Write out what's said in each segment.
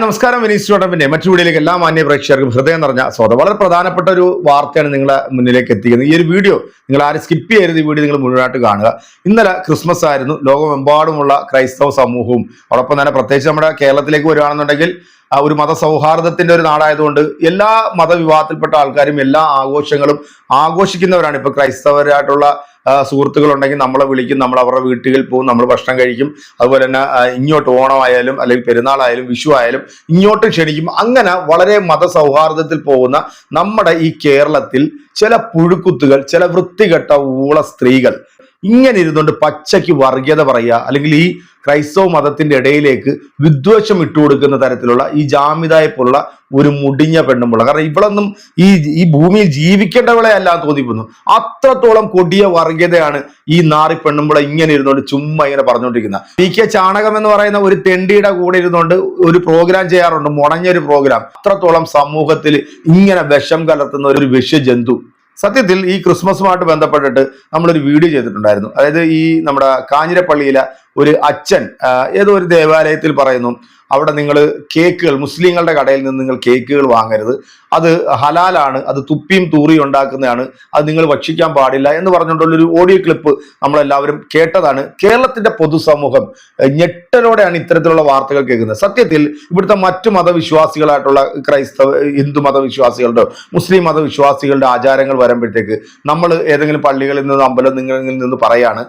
നമസ്കാരം. വിനീസ് ചോട്ടപ്പിന്റെ മറ്റു വീഡിയോയിലേക്ക് എല്ലാ മാന്യ പ്രേക്ഷകർക്കും ഹൃദയം നിറഞ്ഞ സ്വാഗതം. വളരെ പ്രധാനപ്പെട്ട ഒരു വാർത്തയാണ് നിങ്ങളെ മുന്നിലേക്ക് എത്തിക്കുന്നത്. ഈ ഒരു വീഡിയോ നിങ്ങൾ ആരും സ്കിപ്പ് ചെയ്യരുത്. ഈ വീഡിയോ നിങ്ങൾ മുഴുവനായിട്ട് കാണുക. ഇന്നലെ ക്രിസ്മസ് ആയിരുന്നു. ലോകമെമ്പാടുമുള്ള ക്രൈസ്തവ സമൂഹവും അതോടൊപ്പം തന്നെ പ്രത്യേകിച്ച് നമ്മുടെ കേരളത്തിലേക്ക് വരികയാണെന്നുണ്ടെങ്കിൽ ഒരു മതസൗഹാർദ്ദത്തിന്റെ ഒരു നാടായതുകൊണ്ട് എല്ലാ മതവിഭാഗത്തിൽപ്പെട്ട ആൾക്കാരും എല്ലാ ആഘോഷങ്ങളും ആഘോഷിക്കുന്നവരാണ് ഇപ്പൊ ക്രൈസ്തവരായിട്ടുള്ള സുഹൃത്തുക്കളുണ്ടെങ്കിൽ നമ്മളെ വിളിക്കും നമ്മൾ അവരുടെ വീട്ടിൽ പോകും നമ്മൾ ഭക്ഷണം കഴിക്കും. അതുപോലെ തന്നെ ഇങ്ങോട്ട് ഓണമായാലും അല്ലെങ്കിൽ പെരുന്നാളായാലും വിഷു ആയാലും ഇങ്ങോട്ട് ക്ഷണിക്കും. അങ്ങനെ വളരെ മതസൗഹാർദ്ദത്തിൽ പോകുന്ന നമ്മുടെ ഈ കേരളത്തിൽ ചില പുഴുക്കുത്തുകൾ ചില വൃത്തികെട്ട ഊള സ്ത്രീകൾ ഇങ്ങനെ ഇരുന്നുകൊണ്ട് പച്ചയ്ക്ക് വർഗീയത പറയുക അല്ലെങ്കിൽ ഈ ക്രൈസ്തവ മതത്തിന്റെ ഇടയിലേക്ക് വിദ്വേഷം ഇട്ടുകൊടുക്കുന്ന തരത്തിലുള്ള ഈ ജാമിതായെ പോലുള്ള ഒരു മുടിഞ്ഞ പെണ്ണുമുള്ള കാരണം ഇവളൊന്നും ഈ ഈ ഭൂമിയിൽ ജീവിക്കേണ്ടവളെ അല്ല തോന്നിപ്പോന്നു. അത്രത്തോളം കൊടിയ വർഗീയതയാണ് ഈ നാറി പെണ്ണുമ്പോൾ ഇങ്ങനെ ഇരുന്നുകൊണ്ട് ചുമ്മാ ഇങ്ങനെ പറഞ്ഞുകൊണ്ടിരിക്കുന്ന. പി കെ ചാണകം എന്ന് പറയുന്ന ഒരു തെണ്ടിയുടെ കൂടെ ഇരുന്നുകൊണ്ട് ഒരു പ്രോഗ്രാം ചെയ്യാറുണ്ട് മുടഞ്ഞൊരു പ്രോഗ്രാം അത്രത്തോളം സമൂഹത്തിൽ ഇങ്ങനെ വിഷം കലർത്തുന്ന ഒരു വിഷജന്തു സത്യത്തിൽ ഈ ക്രിസ്മസുമായിട്ട് ബന്ധപ്പെട്ടിട്ട് നമ്മളൊരു വീഡിയോ ചെയ്തിട്ടുണ്ടായിരുന്നു. അതായത് ഈ നമ്മുടെ കാഞ്ഞിരപ്പള്ളിയിലെ ഒരു അച്ഛൻ ഏതോ ഒരു ദേവാലയത്തിൽ പറയുന്നു അവിടെ നിങ്ങൾ കേക്കുകൾ മുസ്ലിങ്ങളുടെ കടയിൽ നിന്ന് നിങ്ങൾ കേക്കുകൾ വാങ്ങരുത്. അത് ഹലാലാണ് അത് തുപ്പിയും തൂറിയും ഉണ്ടാക്കുന്നതാണ് അത് നിങ്ങൾ ഭക്ഷിക്കാൻ പാടില്ല എന്ന് പറഞ്ഞുകൊണ്ടുള്ളൊരു ഓഡിയോ ക്ലിപ്പ് നമ്മളെല്ലാവരും കേട്ടതാണ്. കേരളത്തിന്റെ പൊതുസമൂഹം ഞെട്ടലോടെയാണ് ഇത്തരത്തിലുള്ള വാർത്തകൾ കേൾക്കുന്നത്. സത്യത്തിൽ ഇവിടുത്തെ മറ്റു മതവിശ്വാസികളായിട്ടുള്ള ക്രൈസ്തവ ഹിന്ദു മതവിശ്വാസികളുടെ മുസ്ലിം മതവിശ്വാസികളുടെ ആചാരങ്ങൾ വരുമ്പോഴത്തേക്ക് നമ്മൾ ഏതെങ്കിലും പള്ളികളിൽ നിന്ന് അമ്പലം നിങ്ങളിൽ നിന്ന് പറയാണ്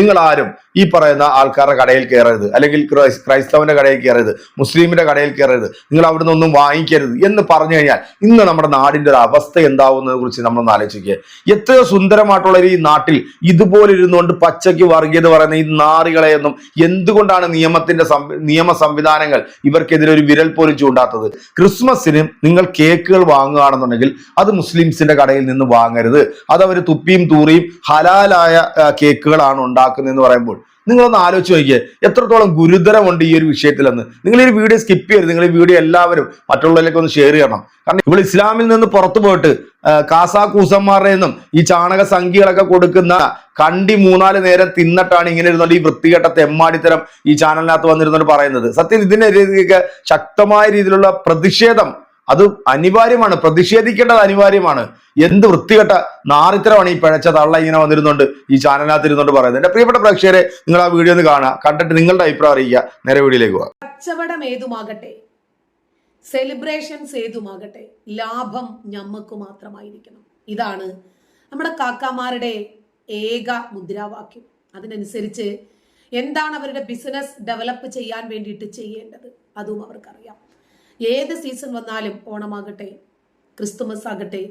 നിങ്ങൾ ആരും ഈ പറയുന്ന ആൾക്കാരുടെ കടയിൽ കയറരുത്. അല്ലെങ്കിൽ ക്രൈസ്തവന്റെ കടയിൽ കയറരുത്. മുസ്ലിമിന്റെ കടയിൽ കയറരുത്. നിങ്ങൾ അവിടുന്ന് ഒന്നും വാങ്ങിക്കരുത് എന്ന് പറഞ്ഞു കഴിഞ്ഞാൽ ഇന്ന് നമ്മുടെ നാടിന്റെ ഒരു അവസ്ഥ എന്താവുന്നതിനെ കുറിച്ച് നമ്മളൊന്ന് ആലോചിക്കുക. എത്ര സുന്ദരമായിട്ടുള്ള ഈ നാട്ടിൽ ഇതുപോലെ ഇരുന്നുകൊണ്ട് പച്ചയ്ക്ക് വർഗീയത പറയുന്ന ഈ നാറികളെയൊന്നും എന്തുകൊണ്ടാണ് നിയമത്തിന്റെ നിയമ സംവിധാനങ്ങൾ ഇവർക്കെതിരെ ഒരു വിരൽ പോലും ചൂണ്ടാത്തത്? ക്രിസ്മസിന് നിങ്ങൾ കേക്കുകൾ വാങ്ങുകയാണെന്നുണ്ടെങ്കിൽ അത് മുസ്ലിംസിന്റെ കടയിൽ നിന്ന് വാങ്ങരുത്. അത് അവർ തുപ്പിയും തൂറിയും ഹലാലായ കേക്കുകളാണ് ഉണ്ടാക്കുന്നതെന്ന് പറയുമ്പോൾ നിങ്ങളൊന്ന് ആലോചിച്ച് നോക്കിയേ. എത്രത്തോളം ഗുരുതരമുണ്ട് ഈ ഒരു വിഷയത്തിലെന്ന്. നിങ്ങൾ ഈ വീഡിയോ സ്കിപ്പ് ചെയ്യരുത്. നിങ്ങൾ ഈ വീഡിയോ എല്ലാവരും മറ്റുള്ളവരിലേക്ക് ഒന്ന് ഷെയർ ചെയ്യണം. കാരണം ഇവൾ ഇസ്ലാമിൽ നിന്ന് പുറത്തു പോയിട്ട് കാസാക്കൂസന്മാരുടെ കാസാ കൂസന്മാരുടെ നിന്നും ഈ ചാണക സംഖ്യകളൊക്കെ കൊടുക്കുന്ന കണ്ടി മൂന്നാൽ നേരം തിന്നിട്ടാണ് ഇങ്ങനെ ഇരുന്നുകൊണ്ട് ഈ വൃത്തികെട്ട തെമ്മാടിത്തരം ഈ ചാനലിനകത്ത് വന്നിരുന്നുകൊണ്ട് പറയുന്നത്. സത്യം ഇതിനെതിരെയൊക്കെ ശക്തമായ രീതിയിലുള്ള പ്രതിഷേധം അത് അനിവാര്യമാണ് പ്രതിഷേധിക്കേണ്ടത് അനിവാര്യമാണ്. എന്ത് വൃത്തികെട്ട നാറിത്തരമാണ് ഈ പിഴച്ച തള്ള ഇങ്ങനെ വന്നിരുന്നുണ്ട് ഈ ചാനലിനകത്ത് ഇരുന്നുകൊണ്ട് പറയുന്നത്. എന്റെ പ്രിയപ്പെട്ട പ്രേക്ഷകരെ നിങ്ങൾ ആ വീഡിയോ ഒന്ന് കാണുക കണ്ടിട്ട് നിങ്ങളുടെ അഭിപ്രായം അറിയിക്കുക. നേരെ വീഡിയോയിലേക്ക് പോവാം കച്ചവടം ഏതുമാകട്ടെ സെലിബ്രേഷൻസ് ഏതുമാകട്ടെ ലാഭം ഞമ്മക്ക് മാത്രമായിരിക്കണം. ഇതാണ് നമ്മുടെ കാക്കാമാരുടെ ഏക മുദ്രാവാക്യം. അതിനനുസരിച്ച് എന്താണ് അവരുടെ ബിസിനസ് ഡെവലപ്പ് ചെയ്യാൻ വേണ്ടിയിട്ട് ചെയ്യേണ്ടത്? അതും അവർക്കറിയാം. ഏത് സീസൺ വന്നാലും ഓണമാകട്ടെ ക്രിസ്തുമസ് ആകട്ടെ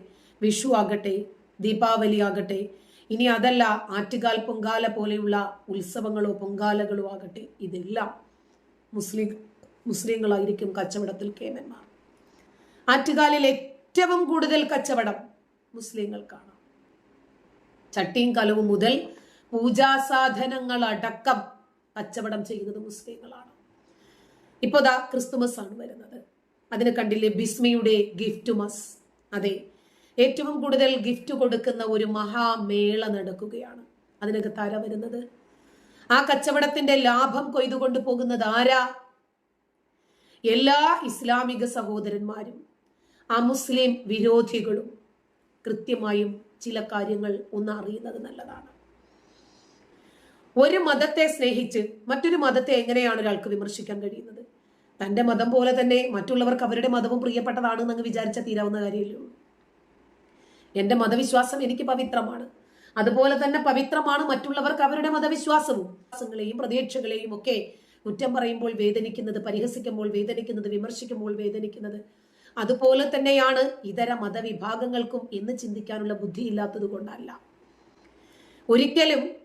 വിഷു ആകട്ടെ ദീപാവലി ആകട്ടെ ഇനി അതല്ല ആറ്റുകാൽ പൊങ്കാല പോലെയുള്ള ഉത്സവങ്ങളോ പൊങ്കാലകളോ ആകട്ടെ ഇതെല്ലാം മുസ്ലിം മുസ്ലിങ്ങളായിരിക്കും കച്ചവടത്തിൽ കേമന്മാർ. ആറ്റുകാലിൽ ഏറ്റവും കൂടുതൽ കച്ചവടം മുസ്ലിങ്ങൾക്കാണ്. ചട്ടിയും കലവും മുതൽ പൂജാസാധനങ്ങൾ അടക്കം കച്ചവടം ചെയ്യുന്നത് മുസ്ലിങ്ങളാണ്. ഇപ്പോൾ ദാ ക്രിസ്തുമസ് ആണ് വരുന്നത്. അതിന് കണ്ടില്ലേ? ബിസ്മിയുടെ ഗിഫ്റ്റ് മസ് അതെ. ഏറ്റവും കൂടുതൽ ഗിഫ്റ്റ് കൊടുക്കുന്ന ഒരു മഹാമേള നടക്കുകയാണ്. അതിനകത്ത് ആരാ വരുന്നത്. ആ കച്ചവടത്തിന്റെ ലാഭം കൊയ്തുകൊണ്ട് പോകുന്നത് ആരാ? എല്ലാ ഇസ്ലാമിക സഹോദരന്മാരും ആ മുസ്ലിം വിരോധികളും. കൃത്യമായും ചില കാര്യങ്ങൾ ഒന്ന് അറിയുന്നത് നല്ലതാണ്. ഒരു മതത്തെ സ്നേഹിച്ച് മറ്റൊരു മതത്തെ എങ്ങനെയാണ് ഒരാൾക്ക് വിമർശിക്കാൻ കഴിയുന്നത്? തന്റെ മതം പോലെ തന്നെ മറ്റുള്ളവർക്ക് അവരുടെ മതവും പ്രിയപ്പെട്ടതാണെന്ന് അങ്ങ് വിചാരിച്ചാൽ തീരാവുന്ന കാര്യമല്ലേ എന്റെ മതവിശ്വാസം എനിക്ക് പവിത്രമാണ്. അതുപോലെ തന്നെ പവിത്രമാണ് മറ്റുള്ളവർക്ക് അവരുടെ മതവിശ്വാസവും. പ്രതീക്ഷകളെയും ഒക്കെ കുറ്റം പറയുമ്പോൾ വേദനിക്കുന്നത് പരിഹസിക്കുമ്പോൾ വേദനിക്കുന്നത് വിമർശിക്കുമ്പോൾ വേദനിക്കുന്നത് അതുപോലെ തന്നെയാണ് ഇതര മതവിഭാഗങ്ങൾക്കും എന്ന് ചിന്തിക്കാനുള്ള ബുദ്ധിയില്ലാത്തത് കൊണ്ടല്ല. ഒരിക്കലും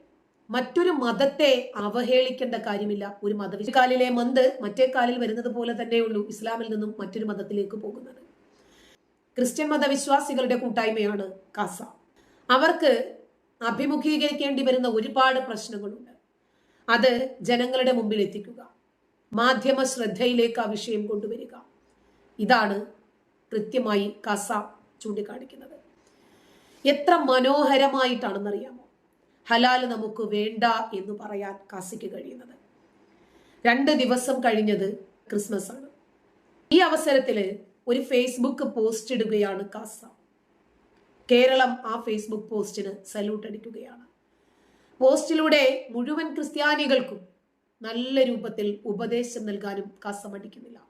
മറ്റൊരു മതത്തെ അവഹേളിക്കേണ്ട കാര്യമില്ല. ഒരു മത കാലിലെ മന്ത് മറ്റേ കാലിൽ വരുന്നത് പോലെ തന്നെയുള്ളൂ ഇസ്ലാമിൽ നിന്നും മറ്റൊരു മതത്തിലേക്ക് പോകുന്നത്. ക്രിസ്ത്യൻ മതവിശ്വാസികളുടെ കൂട്ടായ്മയാണ് കാസ. അവർക്ക് അഭിമുഖീകരിക്കേണ്ടി വരുന്ന ഒരുപാട് പ്രശ്നങ്ങളുണ്ട്. അത് ജനങ്ങളുടെ മുമ്പിൽ എത്തിക്കുക. മാധ്യമ ശ്രദ്ധയിലേക്ക് ആ വിഷയം കൊണ്ടുവരിക. ഇതാണ് കൃത്യമായി കാസ ചൂണ്ടിക്കാണിക്കുന്നത്. എത്ര മനോഹരമായിട്ടാണെന്നറിയാമോ? ഹലാൽ നമുക്ക് വേണ്ട എന്ന് പറയാൻ കാസിക്ക് കഴിയുന്നത്. രണ്ട് ദിവസം കഴിഞ്ഞത് ക്രിസ്മസ് ആണ്. ഈ അവസരത്തിൽ ഒരു ഫേസ്ബുക്ക് പോസ്റ്റ് ഇടുകയാണ് കാസ. കേരളം ആ ഫേസ്ബുക്ക് പോസ്റ്റിന് സല്യൂട്ട് അടിക്കുകയാണ്. പോസ്റ്റിലൂടെ മുഴുവൻ ക്രിസ്ത്യാനികൾക്കും നല്ല രൂപത്തിൽ ഉപദേശം നൽകാനും കാസ മടിക്കുന്നില്ല.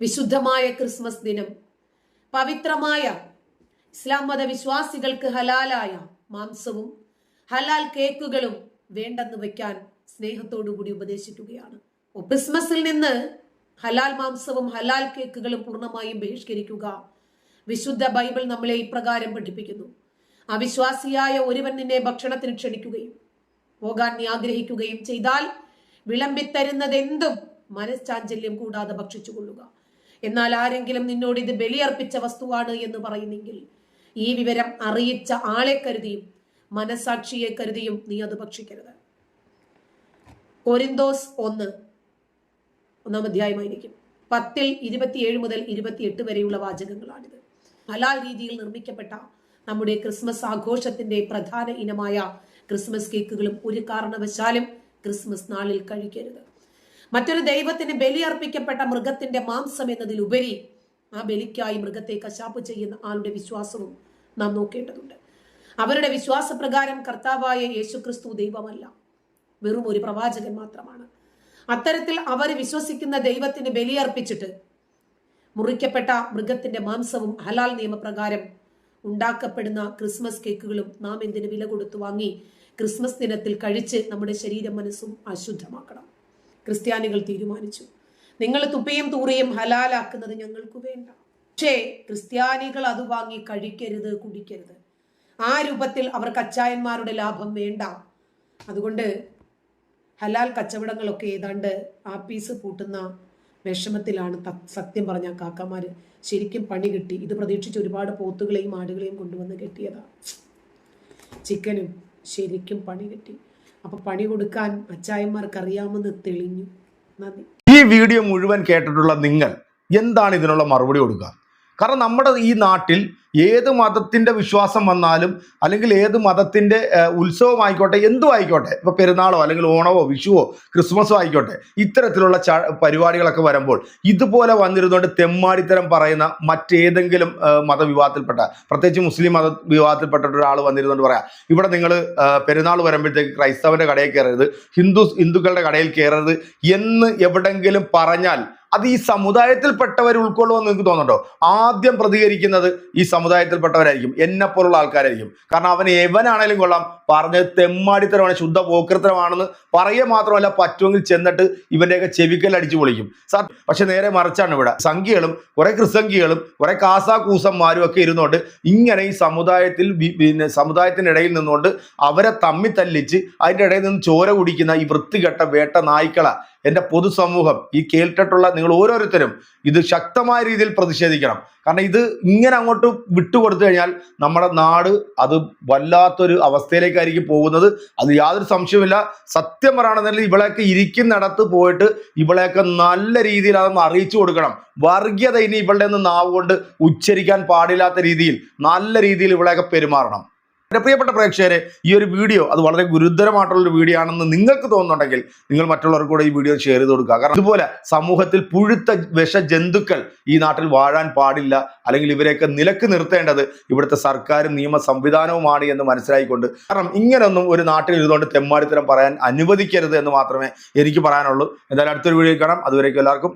വിശുദ്ധമായ ക്രിസ്മസ് ദിനം പവിത്രമായ ഇസ്ലാം മത വിശ്വാസികൾക്ക് ഹലാലായ മാംസവും ഹലാൽ കേക്കുകളും വേണ്ടെന്ന് വെക്കാൻ സ്നേഹത്തോടുകൂടി ഉപദേശിക്കുകയാണ്. ക്രിസ്മസിൽ നിന്ന് ഹലാൽ മാംസവും ഹലാൽ കേക്കുകളും പൂർണമായും ബഹിഷ്കരിക്കുക വിശുദ്ധ ബൈബിൾ നമ്മളെ ഇപ്രകാരം പഠിപ്പിക്കുന്നു. അവിശ്വാസിയായ ഒരുവൻ നിന്നെ ഭക്ഷണത്തിന് ക്ഷണിക്കുകയും പോകാൻ നീ ആഗ്രഹിക്കുകയും ചെയ്താൽ വിളമ്പിത്തരുന്നത് എന്തും മനഃശാഞ്ചല്യം കൂടാതെ ഭക്ഷിച്ചുകൊള്ളുക. എന്നാൽ ആരെങ്കിലും നിന്നോട് ഇത് ബലിയർപ്പിച്ച വസ്തുവാണ് എന്ന് പറയുന്നെങ്കിൽ ഈ വിവരം അറിയിച്ച ആളെ കരുതിയും മനസാക്ഷിയെ കരുതിയും നീ അത് ഭക്ഷിക്കരുത്. കൊരിന്തോസ് ഒന്ന് ഒന്നാം അധ്യായമായിരിക്കും. പത്തിൽ ഇരുപത്തിയേഴ് മുതൽ ഇരുപത്തിയെട്ട് വരെയുള്ള വാചകങ്ങളാണിത്. ഹലാൽ രീതിയിൽ നിർമ്മിക്കപ്പെട്ട നമ്മുടെ ക്രിസ്മസ് ആഘോഷത്തിന്റെ പ്രധാന ഇനമായ ക്രിസ്മസ് കേക്കുകളും ഒരു കാരണവശാലും ക്രിസ്മസ് നാളിൽ കഴിക്കരുത്. മറ്റൊരു ദൈവത്തിന് ബലിയർപ്പിക്കപ്പെട്ട മൃഗത്തിന്റെ മാംസം എന്നതിലുപരി ആ ബലിക്കായി മൃഗത്തെ കശാപ്പ് ചെയ്യുന്ന ആളുടെ വിശ്വാസവും നാം നോക്കേണ്ടതുണ്ട്. അവരുടെ വിശ്വാസപ്രകാരം കർത്താവായ യേശുക്രിസ്തു ദൈവമല്ല. വെറും ഒരു പ്രവാചകൻ മാത്രമാണ്. അത്തരത്തിൽ അവർ വിശ്വസിക്കുന്ന ദൈവത്തിന് ബലിയർപ്പിച്ചിട്ട് മുറിക്കപ്പെട്ട മൃഗത്തിന്റെ മാംസവും ഹലാൽ നിയമപ്രകാരം ഉണ്ടാക്കപ്പെടുന്ന ക്രിസ്മസ് കേക്കുകളും നാം എന്തിന് വില കൊടുത്തു വാങ്ങി ക്രിസ്മസ് ദിനത്തിൽ കഴിച്ച് നമ്മുടെ ശരീരം മനസ്സും അശുദ്ധമാക്കണം. ക്രിസ്ത്യാനികൾ തീരുമാനിച്ചു. നിങ്ങൾ തുപ്പിയും തൂറിയും ഹലാലാക്കുന്നത് ഞങ്ങൾക്ക് വേണ്ട. പക്ഷേ ക്രിസ്ത്യാനികൾ അത് വാങ്ങി കഴിക്കരുത് കുടിക്കരുത്. ആ രൂപത്തിൽ അവർക്ക് അച്ചായന്മാരുടെ ലാഭം വേണ്ട. അതുകൊണ്ട് ഹലാൽ കച്ചവടങ്ങളൊക്കെ ഏതാണ്ട് ആപ്പീസ് പൂട്ടുന്ന വിഷമത്തിലാണ് സത്യം പറഞ്ഞ കാക്കമാർ ശരിക്കും പണി കിട്ടി. ഇത് പ്രതീക്ഷിച്ച് ഒരുപാട് പോത്തുകളെയും ആടുകളെയും കൊണ്ടുവന്ന് കെട്ടിയതാ. ചിക്കനും ശരിക്കും പണി കിട്ടി. അപ്പൊ പണി കൊടുക്കാൻ അച്ചായന്മാർക്ക് അറിയാമെന്ന് തെളിഞ്ഞു. നന്ദി. ഈ വീഡിയോ മുഴുവൻ കേട്ടിട്ടുള്ള നിങ്ങൾ എന്താണ് ഇതിനുള്ള മറുപടി കൊടുക്കുക? കാരണം നമ്മുടെ ഈ നാട്ടിൽ ഏത് മതത്തിന്റെ വിശ്വാസം വന്നാലും അല്ലെങ്കിൽ ഏത് മതത്തിന്റെ ഉത്സവമായിക്കോട്ടെ എന്തും ആയിക്കോട്ടെ ഇപ്പോൾ പെരുന്നാളോ അല്ലെങ്കിൽ ഓണമോ വിഷുവോ ക്രിസ്മസോ ആയിക്കോട്ടെ ഇത്തരത്തിലുള്ള പരിപാടികളൊക്കെ വരുമ്പോൾ ഇതുപോലെ വന്നിരുന്നുകൊണ്ട് തെമ്മാടിത്തരം പറയുന്ന മറ്റേതെങ്കിലും മതവിഭാഗത്തിൽപ്പെട്ട പ്രത്യേകിച്ച് മുസ്ലിം മത വിഭാഗത്തിൽപ്പെട്ട ഒരാൾ വന്നിരുന്നുകൊണ്ട് പറയാം. ഇവിടെ നിങ്ങൾ പെരുന്നാൾ വരുമ്പോഴത്തേക്ക് ക്രൈസ്തവന്റെ കടയിൽ കയറരുത് ഹിന്ദു ഹിന്ദുക്കളുടെ കടയിൽ കയറരുത് എന്ന് എവിടെങ്കിലും പറഞ്ഞാൽ അത് ഈ സമുദായത്തിൽപ്പെട്ടവർ ഉൾക്കൊള്ളുമെന്ന് നിങ്ങൾക്ക് തോന്നുന്നുണ്ടോ? ആദ്യം പ്രതികരിക്കുന്നത് ഈ സമുദായത്തിൽപ്പെട്ടവരായിരിക്കും. എന്നെ പോലുള്ള ആൾക്കാരായിരിക്കും. കാരണം അവൻ എവനാണേലും കൊള്ളാം. പറഞ്ഞത് തെമ്മാടിത്തരമാണ് ശുദ്ധ പോക്കൃത്തരമാണെന്ന് പറയുക മാത്രമല്ല പറ്റുമെങ്കിൽ ചെന്നിട്ട് ഇവന്റെയൊക്കെ ചെവിക്കൽ അടിച്ചു പൊളിക്കും. സാർ പക്ഷെ നേരെ മറിച്ചാണ് ഇവിടെ. സംഖ്യകളും കുറെ ക്രിസംഖ്യകളും കുറെ കാസാക്കൂസന്മാരും ഒക്കെ ഇരുന്നുകൊണ്ട് ഇങ്ങനെ ഈ സമുദായത്തിൽ പിന്നെ സമുദായത്തിന്റെ ഇടയിൽ നിന്നുകൊണ്ട് അവരെ തമ്മി തല്ലിച്ച് അതിന്റെ ഇടയിൽ നിന്ന് ചോര കുടിക്കുന്ന ഈ വൃത്തികെട്ട വേട്ട നായ്ക്കള എന്റെ പൊതുസമൂഹം ഈ കേട്ടിട്ടുള്ള നിങ്ങൾ ഓരോരുത്തരും ഇത് ശക്തമായ രീതിയിൽ പ്രതിഷേധിക്കണം. കാരണം ഇത് ഇങ്ങനെ അങ്ങോട്ട് വിട്ടുകൊടുത്തു കഴിഞ്ഞാൽ നമ്മുടെ നാട് അത് വല്ലാത്തൊരു അവസ്ഥയിലേക്കായിരിക്കും പോകുന്നത്. അത് യാതൊരു സംശയവുമില്ല. സത്യം പറയുകയാണെന്നുണ്ടെങ്കിൽ ഇവളെയൊക്കെ ഇരിക്കുന്നിടത്ത് പോയിട്ട് ഇവളെയൊക്കെ നല്ല രീതിയിൽ അതൊന്ന് അറിയിച്ചു കൊടുക്കണം. വർഗീയത ഇനി ഇവളുടെ ഒന്ന് നാവ് കൊണ്ട് ഉച്ചരിക്കാൻ പാടില്ലാത്ത രീതിയിൽ നല്ല രീതിയിൽ ഇവളെയൊക്കെ പെരുമാറണം. എന്റെ പ്രിയപ്പെട്ട പ്രേക്ഷകരെ ഈ ഒരു വീഡിയോ അത് വളരെ ഗുരുതരമായിട്ടുള്ള ഒരു വീഡിയോ ആണെന്ന് നിങ്ങൾക്ക് തോന്നുന്നുണ്ടെങ്കിൽ നിങ്ങൾ മറ്റുള്ളവർക്ക് കൂടെ ഈ വീഡിയോ ഷെയർ ചെയ്ത് കൊടുക്കുക. കാരണം ഇതുപോലെ സമൂഹത്തിൽ പുഴുത്ത വിഷ ജന്തുക്കൾ ഈ നാട്ടിൽ വാഴാൻ പാടില്ല അല്ലെങ്കിൽ ഇവരെയൊക്കെ നിലയ്ക്ക് നിർത്തേണ്ടത് ഇവിടുത്തെ സർക്കാരും നിയമ സംവിധാനവുമാണ് എന്ന് മനസ്സിലായിക്കൊണ്ട്. കാരണം ഇങ്ങനൊന്നും ഒരു നാട്ടിൽ ഇരുന്നുകൊണ്ട് തെമ്മാടിത്തരം പറയാൻ അനുവദിക്കരുത് എന്ന് മാത്രമേ എനിക്ക് പറയാനുള്ളൂ. എന്തായാലും അടുത്തൊരു വീഡിയോ കാണാം. അതുവരേക്കും എല്ലാവർക്കും